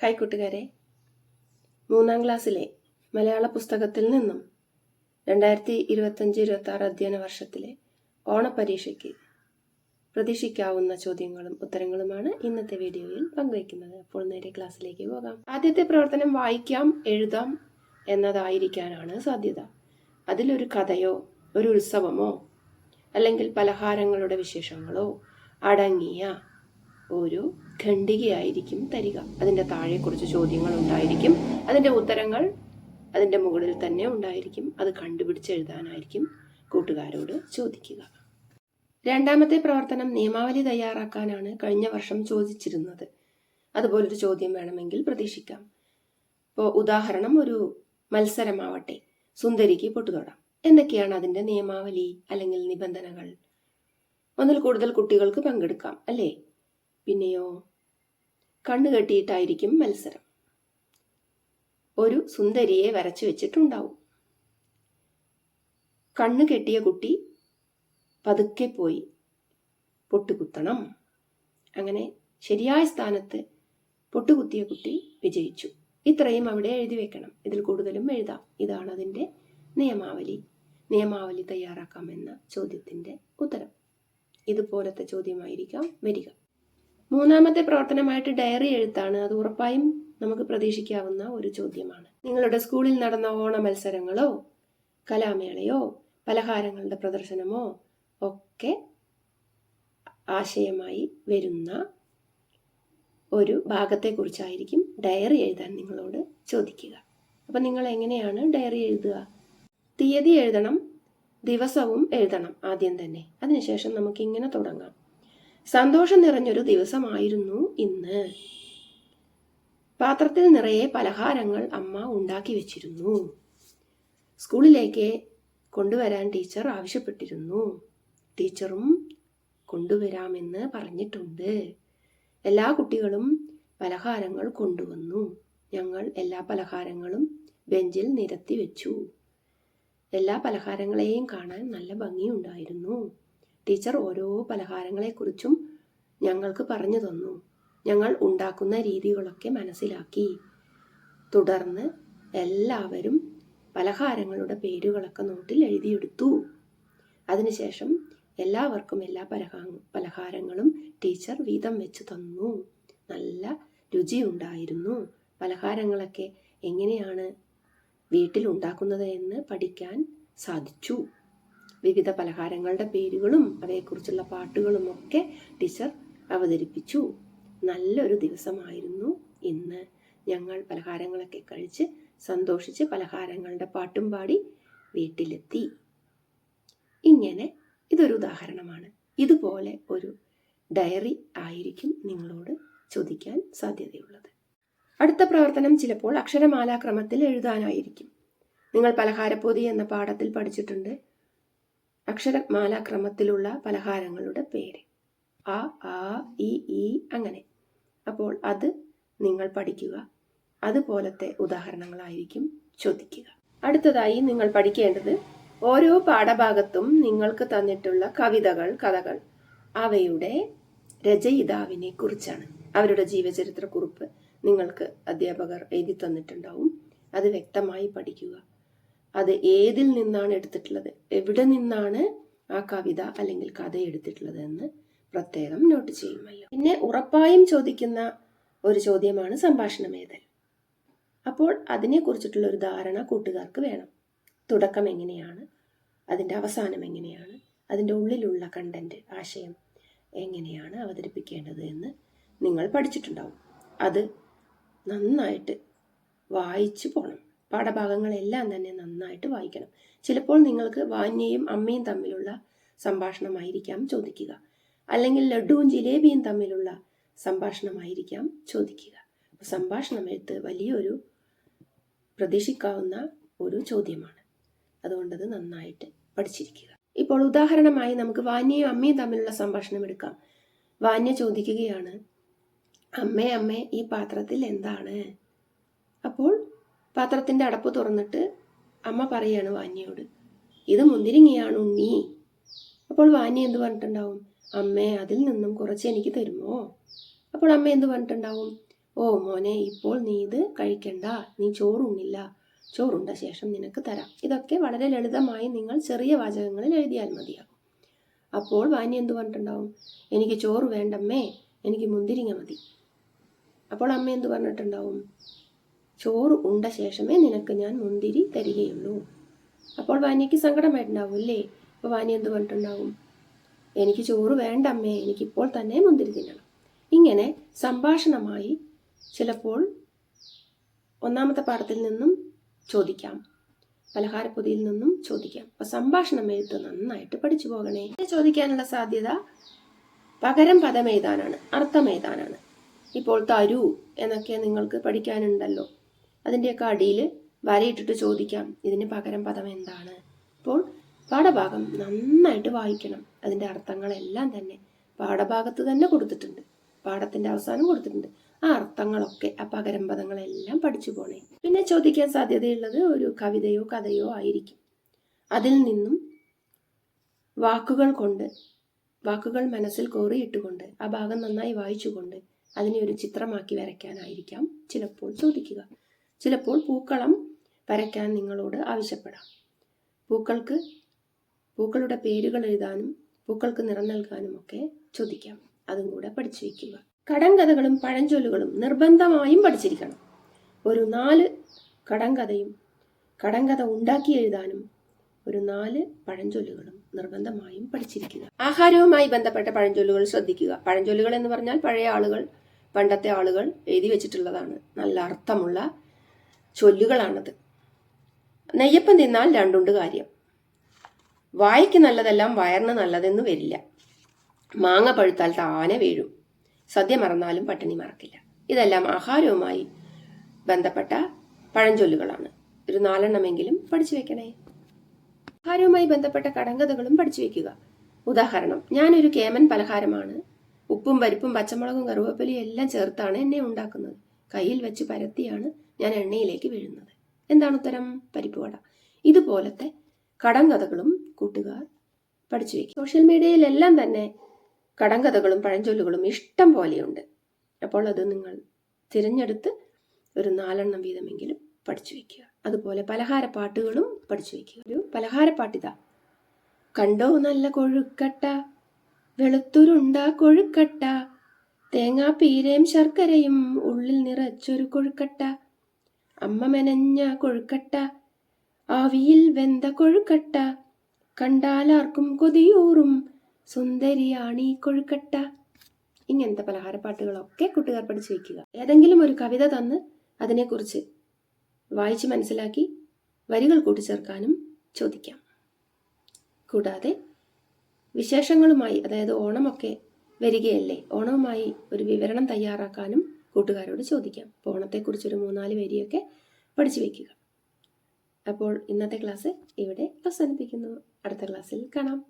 Hi കൂട്ടുകാരെ മൂന്നാം ക്ലാസ്സിലെ മലയാള പുസ്തകത്തിൽ നിന്നും രണ്ടായിരത്തി ഇരുപത്തഞ്ച് ഇരുപത്തി ആറ് അധ്യയന വർഷത്തിലെ ഓണപരീക്ഷയ്ക്ക് പ്രതീക്ഷിക്കാവുന്ന ചോദ്യങ്ങളും ഉത്തരങ്ങളുമാണ് ഇന്നത്തെ വീഡിയോയിൽ പങ്കുവയ്ക്കുന്നത്. അപ്പോൾ നേരെ ക്ലാസ്സിലേക്ക് പോകാം. ആദ്യത്തെ പ്രവർത്തനം വായിക്കാം എഴുതാം എന്നതായിരിക്കാനാണ് സാധ്യത. അതിലൊരു കഥയോ ഒരു ഉത്സവമോ അല്ലെങ്കിൽ പലഹാരങ്ങളുടെ വിശേഷങ്ങളോ അടങ്ങിയ ഒരു ഖണ്ഡികയായിരിക്കും തരിക. അതിന്റെ താഴെ കുറച്ച് ചോദ്യങ്ങൾ ഉണ്ടായിരിക്കും. അതിന്റെ ഉത്തരങ്ങൾ അതിന്റെ മുകളിൽ തന്നെ ഉണ്ടായിരിക്കും. അത് കണ്ടുപിടിച്ച് എഴുതാനായിരിക്കും കൂട്ടുകാരോട് ചോദിക്കുക. രണ്ടാമത്തെ പ്രവർത്തനം നിയമാവലി തയ്യാറാക്കാനാണ് കഴിഞ്ഞ വർഷം ചോദിച്ചിരുന്നത്. അതുപോലൊരു ചോദ്യം വേണമെങ്കിൽ പ്രതീക്ഷിക്കാം. ഇപ്പോൾ ഉദാഹരണം ഒരു മത്സരമാവട്ടെ. സുന്ദരിക്ക് പൊട്ടുതൊടാം. എന്തൊക്കെയാണ് അതിന്റെ നിയമാവലി അല്ലെങ്കിൽ നിബന്ധനകൾ? ഒന്നിൽ കൂടുതൽ കുട്ടികൾക്ക് പങ്കെടുക്കാം അല്ലേ? പിന്നെയോ? കണ്ണുകെട്ടിയിട്ടായിരിക്കും മത്സരം. ഒരു സുന്ദരിയെ വരച്ചു വെച്ചിട്ടുണ്ടാവും. കണ്ണു കെട്ടിയ കുട്ടി പതുക്കെ പോയി പൊട്ടുകുത്തണം. അങ്ങനെ ശരിയായ സ്ഥാനത്ത് പൊട്ടുകുത്തിയ കുട്ടി വിജയിച്ചു. ഇത്രയും അവിടെ എഴുതി വെക്കണം. ഇതിൽ കൂടുതലും എഴുതാം. ഇതാണ് അതിന്റെ നിയമാവലി. നിയമാവലി തയ്യാറാക്കാമെന്ന ചോദ്യത്തിന്റെ ഉത്തരം. ഇതുപോലത്തെ ചോദ്യമായിരിക്കാം വരിക. മൂന്നാമത്തെ പ്രവർത്തനമായിട്ട് ഡയറി എഴുത്താണ്. അത് ഉറപ്പായും നമുക്ക് പ്രതീക്ഷിക്കാവുന്ന ഒരു ചോദ്യമാണ്. നിങ്ങളുടെ സ്കൂളിൽ നടന്ന ഓണ മത്സരങ്ങളോ കലാമേളയോ പലഹാരങ്ങളുടെ പ്രദർശനമോ ഒക്കെ ആശയമായി വരുന്ന ഒരു ഭാഗത്തെക്കുറിച്ചായിരിക്കും ഡയറി എഴുതാൻ നിങ്ങളോട് ചോദിക്കുക. അപ്പം നിങ്ങൾ എങ്ങനെയാണ് ഡയറി എഴുതുക? തീയതി എഴുതണം ദിവസവും എഴുതണം ആദ്യം തന്നെ. അതിനുശേഷം നമുക്ക് ഇങ്ങനെ തുടങ്ങാം. സന്തോഷം നിറഞ്ഞൊരു ദിവസമായിരുന്നു ഇന്ന്. പാത്രത്തിൽ നിറയെ പലഹാരങ്ങൾ അമ്മ ഉണ്ടാക്കി വെച്ചിരുന്നു. സ്കൂളിലേക്ക് കൊണ്ടുവരാൻ ടീച്ചർ ആവശ്യപ്പെട്ടിരുന്നു. ടീച്ചറും കൊണ്ടുവരാമെന്ന് പറഞ്ഞിട്ടുണ്ട്. എല്ലാ കുട്ടികളും പലഹാരങ്ങൾ കൊണ്ടുവന്നു. ഞങ്ങൾ എല്ലാ പലഹാരങ്ങളും ബെഞ്ചിൽ നിരത്തി വെച്ചു. എല്ലാ പലഹാരങ്ങളെയും കാണാൻ നല്ല ഭംഗിയുണ്ടായിരുന്നു. ടീച്ചർ ഓരോ പലഹാരങ്ങളെക്കുറിച്ചും ഞങ്ങൾക്ക് പറഞ്ഞു തന്നു. ഞങ്ങൾ ഉണ്ടാക്കുന്ന രീതികളൊക്കെ മനസ്സിലാക്കി. തുടർന്ന് എല്ലാവരും പലഹാരങ്ങളുടെ പേരുകളൊക്കെ നോട്ടിൽ എഴുതിയെടുത്തു. അതിനുശേഷം എല്ലാവർക്കും എല്ലാ പലഹാ പലഹാരങ്ങളും ടീച്ചർ വീതം വെച്ച് തന്നു. നല്ല രുചിയുണ്ടായിരുന്നു. പലഹാരങ്ങളൊക്കെ എങ്ങനെയാണ് വീട്ടിൽ ഉണ്ടാക്കുന്നത് എന്ന് പഠിക്കാൻ സാധിച്ചു. വിവിധ പലഹാരങ്ങളുടെ പേരുകളും അവയെക്കുറിച്ചുള്ള പാട്ടുകളും ഒക്കെ ടീച്ചർ അവതരിപ്പിച്ചു. നല്ലൊരു ദിവസമായിരുന്നു ഇന്ന്. ഞങ്ങൾ പലഹാരങ്ങളൊക്കെ കഴിച്ച് സന്തോഷിച്ച് പലഹാരങ്ങളുടെ പാട്ടും പാടി വീട്ടിലെത്തി. ഇങ്ങനെ ഇതൊരു ഉദാഹരണമാണ്. ഇതുപോലെ ഒരു ഡയറി ആയിരിക്കും നിങ്ങളോട് ചോദിക്കാൻ സാധ്യതയുള്ളത്. അടുത്ത പ്രവർത്തനം ചിലപ്പോൾ അക്ഷരമാലാക്രമത്തിൽ എഴുതാനായിരിക്കും. നിങ്ങൾ പലഹാരപ്പൊതി എന്ന പാഠത്തിൽ പഠിച്ചിട്ടുണ്ട്. അക്ഷരമാലാക്രമത്തിലുള്ള പലഹാരങ്ങളുടെ പേര്. അ ആ ഇ ഈ അങ്ങനെ. അപ്പോൾ അത് നിങ്ങൾ പഠിക്കുക. അതുപോലത്തെ ഉദാഹരണങ്ങളായിരിക്കും ചോദിക്കുക. അടുത്തതായി നിങ്ങൾ പഠിക്കേണ്ടത് ഓരോ പാഠഭാഗത്തും നിങ്ങൾക്ക് തന്നിട്ടുള്ള കവിതകൾ കഥകൾ അവയുടെ രചയിതാവിനെ കുറിച്ചാണ് അവരുടെ ജീവചരിത്ര കുറിപ്പ് നിങ്ങൾക്ക് അധ്യാപകർ എഴുതി തന്നിട്ടുണ്ടാവും. അത് വ്യക്തമായി പഠിക്കുക. അത് ഏതിൽ നിന്നാണ് എടുത്തിട്ടുള്ളത്? എവിടെ നിന്നാണ് ആ കവിത അല്ലെങ്കിൽ കഥ എടുത്തിട്ടുള്ളത് എന്ന് പ്രത്യേകം നോട്ട് ചെയ്യുമല്ലോ പിന്നെ ഉറപ്പായും ചോദിക്കുന്ന ഒരു ചോദ്യമാണ് സംഭാഷണമേതൽ അപ്പോൾ അതിനെക്കുറിച്ചിട്ടുള്ള ഒരു ധാരണ കൂട്ടുകാർക്ക് വേണം. തുടക്കം എങ്ങനെയാണ്? അതിന്റെ അവസാനം എങ്ങനെയാണ്? അതിന്റെ ഉള്ളിലുള്ള കണ്ടന്റ് ആശയം എങ്ങനെയാണ് അവതരിപ്പിക്കേണ്ടത് എന്ന് നിങ്ങൾ പഠിച്ചിട്ടുണ്ടാവും. അത് നന്നായിട്ട് വായിച്ചു പോകണം പാഠഭാഗങ്ങളെല്ലാം തന്നെ നന്നായിട്ട് വായിക്കണം. ചിലപ്പോൾ നിങ്ങൾക്ക് വാന്യയും അമ്മയും തമ്മിലുള്ള സംഭാഷണമായിരിക്കാം ചോദിക്കുക. അല്ലെങ്കിൽ ലഡുവും ജിലേബിയും തമ്മിലുള്ള സംഭാഷണമായിരിക്കാം ചോദിക്കുക. സംഭാഷണം എഴുത്ത് വലിയൊരു പ്രതീക്ഷിക്കാവുന്ന ഒരു ചോദ്യമാണ്. അതുകൊണ്ടത് നന്നായിട്ട് പഠിച്ചിരിക്കുക. ഇപ്പോൾ ഉദാഹരണമായി നമുക്ക് വാന്യയും അമ്മയും തമ്മിലുള്ള സംഭാഷണം എടുക്കാം വാന്യ ചോദിക്കുകയാണ് അമ്മേ അമ്മേ ഈ പാത്രത്തിൽ എന്താണ്? അപ്പോൾ പാത്രത്തിന്റെ അടപ്പ് തുറന്നിട്ട് അമ്മ പറയാണ് വാന്യയോട് ഇത് മുന്തിരിങ്ങയാണ് ഉണ്ണി. അപ്പോൾ വാന്യ എന്ത് പറഞ്ഞിട്ടുണ്ടാവും അമ്മേ അതിൽ നിന്നും കുറച്ച് എനിക്ക് തരുമോ? അപ്പോൾ അമ്മ എന്ത് പറഞ്ഞിട്ടുണ്ടാവും ഓ മോനെ ഇപ്പോൾ നീ ഇത് കഴിക്കണ്ട നീ ചോറുണ്ണില്ല ചോറുണ്ട ശേഷം നിനക്ക് തരാം. ഇതൊക്കെ വളരെ ലളിതമായി നിങ്ങൾ ചെറിയ വാചകങ്ങളിൽ എഴുതിയാൽ മതിയാകും. അപ്പോൾ വാനി എന്ത് പറഞ്ഞിട്ടുണ്ടാവും എനിക്ക് ചോറ് വേണ്ടമ്മേ എനിക്ക് മുന്തിരിങ്ങ മതി. അപ്പോൾ അമ്മ എന്ത് പറഞ്ഞിട്ടുണ്ടാവും ചോറ് ഉണ്ട ശേഷമേ നിനക്ക് ഞാൻ മുന്തിരി തരികയുള്ളൂ. അപ്പോൾ വാനിക്ക് സങ്കടമായിട്ടുണ്ടാവും അല്ലേ അപ്പോൾ വാനി എന്ത് പറഞ്ഞിട്ടുണ്ടാവും? എനിക്ക് ചോറ് വേണ്ട അമ്മേ എനിക്കിപ്പോൾ തന്നെ മുന്തിരി തിന്നണം. ഇങ്ങനെ സംഭാഷണമായി ചിലപ്പോൾ ഒന്നാമത്തെ പാഠത്തിൽ നിന്നും ചോദിക്കാം. പലഹാരപ്പൊതിയിൽ നിന്നും ചോദിക്കാം. അപ്പൊ സംഭാഷണം എഴുത്ത് നന്നായിട്ട് പഠിച്ചു പോകണേ. ചോദിക്കാനുള്ള സാധ്യത പകരം പദം എഴുതാനാണ് അർത്ഥം എഴുതാനാണ് ഇപ്പോൾ തരൂ എന്നൊക്കെ നിങ്ങൾക്ക് പഠിക്കാനുണ്ടല്ലോ. അതിന്റെയൊക്കെ അടിയിൽ വരയിട്ടിട്ട് ചോദിക്കാം. ഇതിന് പകരം പദം എന്താണ്? അപ്പോൾ പാഠഭാഗം നന്നായിട്ട് വായിക്കണം. അതിന്റെ അർത്ഥങ്ങളെല്ലാം തന്നെ പാഠഭാഗത്ത് തന്നെ കൊടുത്തിട്ടുണ്ട്. പാഠത്തിന്റെ അവസാനം കൊടുത്തിട്ടുണ്ട്. ആ അർത്ഥങ്ങളൊക്കെ ആ പകരം പദങ്ങളെല്ലാം പഠിച്ചു പോണേ. പിന്നെ ചോദിക്കാൻ സാധ്യതയുള്ളത് ഒരു കവിതയോ കഥയോ ആയിരിക്കും. അതിൽ നിന്നും വാക്കുകൾ കൊണ്ട് വാക്കുകൾ മനസ്സിൽ കോറിയിട്ടുകൊണ്ട് ആ ഭാഗം നന്നായി വായിച്ചുകൊണ്ട് അതിനെ ഒരു ചിത്രമാക്കി വരയ്ക്കാനായിരിക്കാം ചിലപ്പോൾ ചോദിക്കുക. ചിലപ്പോൾ പൂക്കളം വരയ്ക്കാൻ നിങ്ങളോട് ആവശ്യപ്പെടാം. പൂക്കൾക്ക് പൂക്കളുടെ പേരുകൾ എഴുതാനും പൂക്കൾക്ക് നിറം നൽകാനും ഒക്കെ ചോദിക്കാം. അതും കൂടെ പഠിച്ചു വയ്ക്കുക. കടങ്കഥകളും പഴഞ്ചൊല്ലുകളും നിർബന്ധമായും പഠിച്ചിരിക്കണം. ഒരു നാല് കടങ്കഥയും കടങ്കഥ ഉണ്ടാക്കി എഴുതാനും ഒരു നാല് പഴഞ്ചൊല്ലുകളും നിർബന്ധമായും പഠിച്ചിരിക്കുക. ആഹാരവുമായി ബന്ധപ്പെട്ട പഴഞ്ചൊല്ലുകൾ ശ്രദ്ധിക്കുക. പഴഞ്ചൊല്ലുകൾ എന്ന് പറഞ്ഞാൽ പഴയ ആളുകൾ പണ്ടത്തെ ആളുകൾ എഴുതി വെച്ചിട്ടുള്ളതാണ്. നല്ല അർത്ഥമുള്ള ചൊല്ലുകളാണത്. നെയ്യപ്പം തിന്നാൽ രണ്ടുണ്ട് കാര്യം. വായിക്ക് നല്ലതെല്ലാം വയറിന് നല്ലതെന്ന് വരില്ല. മാങ്ങ പഴുത്താൽ താനെ വീഴും. സദ്യ മറന്നാലും പട്ടിണി മറക്കില്ല. ഇതെല്ലാം ആഹാരവുമായി ബന്ധപ്പെട്ട പഴഞ്ചൊല്ലുകളാണ്. ഒരു നാലെണ്ണമെങ്കിലും പഠിച്ചു വെക്കണേ. ആഹാരവുമായി ബന്ധപ്പെട്ട കടങ്കഥകളും പഠിച്ചു വെക്കുക. ഉദാഹരണം ഞാനൊരു കേമൻ പലഹാരമാണ്. ഉപ്പും പരിപ്പും പച്ചമുളകും കറുവപ്പലിയും എല്ലാം ചേർത്താണ് എന്നെ ഉണ്ടാക്കുന്നത്. കയ്യിൽ വെച്ച് പരത്തിയാണ് ഞാൻ എണ്ണയിലേക്ക് വീഴുന്നത്. എന്താണ് ഉത്തരം? പരിപ്പുവട ഇതുപോലത്തെ കടങ്കഥകളും കൂട്ടുകാർ പഠിച്ചു വയ്ക്കും സോഷ്യൽ മീഡിയയിലെല്ലാം തന്നെ കടങ്കഥകളും പഴഞ്ചൊല്ലുകളും ഇഷ്ടം പോലെയുണ്ട്. അപ്പോൾ അത് നിങ്ങൾ തിരഞ്ഞെടുത്ത് ഒരു നാലെണ്ണം വീതമെങ്കിലും പഠിച്ചു വയ്ക്കുക അതുപോലെ പലഹാര പാട്ടുകളും പഠിച്ചു വയ്ക്കുക ഒരു പലഹാരപ്പാട്ടിതാ കണ്ടോ നല്ല കൊഴുക്കട്ട വെളുത്തുരുണ്ട കൊഴുക്കട്ട തേങ്ങാപ്പീരയും ശർക്കരയും ഉള്ളിൽ നിറച്ചൊരു കൊഴുക്കട്ട അമ്മ മെനഞ്ഞ കൊഴുക്കട്ട. ആവിയിൽ വെന്ത കൊഴുക്കട്ട. കണ്ടാലാർക്കും കൊതിയൂറും. സുന്ദരിയാണീ കൊഴുക്കട്ട. ഇങ്ങനത്തെ പലഹാരപ്പാട്ടുകളൊക്കെ കൂട്ടുകാർ പഠിച്ചു വയ്ക്കുക ഏതെങ്കിലും ഒരു കവിത തന്ന് അതിനെക്കുറിച്ച് വായിച്ച് മനസ്സിലാക്കി വരികൾ കൂട്ടിച്ചേർക്കാനും ചോദിക്കാം. കൂടാതെ വിശേഷങ്ങളുമായി അതായത് ഓണമൊക്കെ വരികയല്ലേ? ഓണവുമായി ഒരു വിവരണം തയ്യാറാക്കാനും കൂട്ടുകാരോട് ചോദിക്കാം. അപ്പോൾ ഓണത്തെക്കുറിച്ചൊരു മൂന്നാൽ വരിയൊക്കെ പഠിച്ചു വയ്ക്കുക അപ്പോൾ ഇന്നത്തെ ക്ലാസ് ഇവിടെ അവസാനിപ്പിക്കുന്നു. അടുത്ത ക്ലാസ്സിൽ കാണാം.